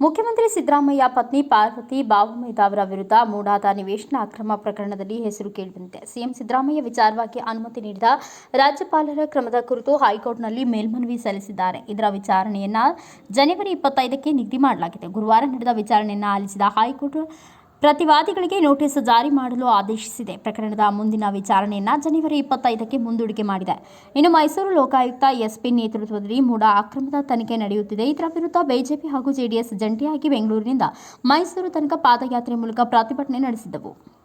ಮುಖ್ಯಮಂತ್ರಿ ಸಿದ್ದರಾಮಯ್ಯ ಪತ್ನಿ ಪಾರ್ವತಿ ಬಾಬುಮೈದ ಅವರ ವಿರುದ್ಧ ಮೂಡಾದ ನಿವೇಶನ ಅಕ್ರಮ ಪ್ರಕರಣದಲ್ಲಿ ಹೆಸರು ಕೇಳಿಬಂದಿದೆ ಸಿಎಂ ಸಿದ್ದರಾಮಯ್ಯ ವಿಚಾರವಾಗಿ ಅನುಮತಿ ನೀಡಿದ ರಾಜ್ಯಪಾಲರ ಕ್ರಮದ ಕುರಿತು ಹೈಕೋರ್ಟ್ನಲ್ಲಿ ಮೇಲ್ಮನವಿ ಸಲ್ಲಿಸಿದ್ದಾರೆ. ಇದರ ವಿಚಾರಣೆಯನ್ನ ಜನವರಿ ಇಪ್ಪತ್ತೈದಕ್ಕೆ ನಿಗದಿ ಮಾಡಲಾಗಿದೆ. ಗುರುವಾರ ನಡೆದ ವಿಚಾರಣೆಯನ್ನು ಆಲಿಸಿದ ಹೈಕೋರ್ಟ್ ಪ್ರತಿವಾದಿಗಳಿಗೆ ನೋಟಿಸ್ ಜಾರಿ ಮಾಡಲು ಆದೇಶಿಸಿದೆ. ಪ್ರಕರಣದ ಮುಂದಿನ ವಿಚಾರಣೆಯನ್ನು ಜನವರಿ ಇಪ್ಪತ್ತೈದಕ್ಕೆ ಮುಂದೂಡಿಕೆ ಮಾಡಿದೆ. ಇನ್ನು ಮೈಸೂರು ಲೋಕಾಯುಕ್ತ ಎಸ್ಪಿ ನೇತೃತ್ವದಲ್ಲಿ ಮೂಡ ಅಕ್ರಮದ ತನಿಖೆ ನಡೆಯುತ್ತಿದೆ. ಇದರ ವಿರುದ್ಧ ಬಿಜೆಪಿ ಹಾಗೂ ಜೆಡಿಎಸ್ ಜಂಟಿಯಾಗಿ ಬೆಂಗಳೂರಿನಿಂದ ಮೈಸೂರು ತನಕ ಪಾದಯಾತ್ರೆ ಮೂಲಕ ಪ್ರತಿಭಟನೆ ನಡೆಸಿದ್ದವು.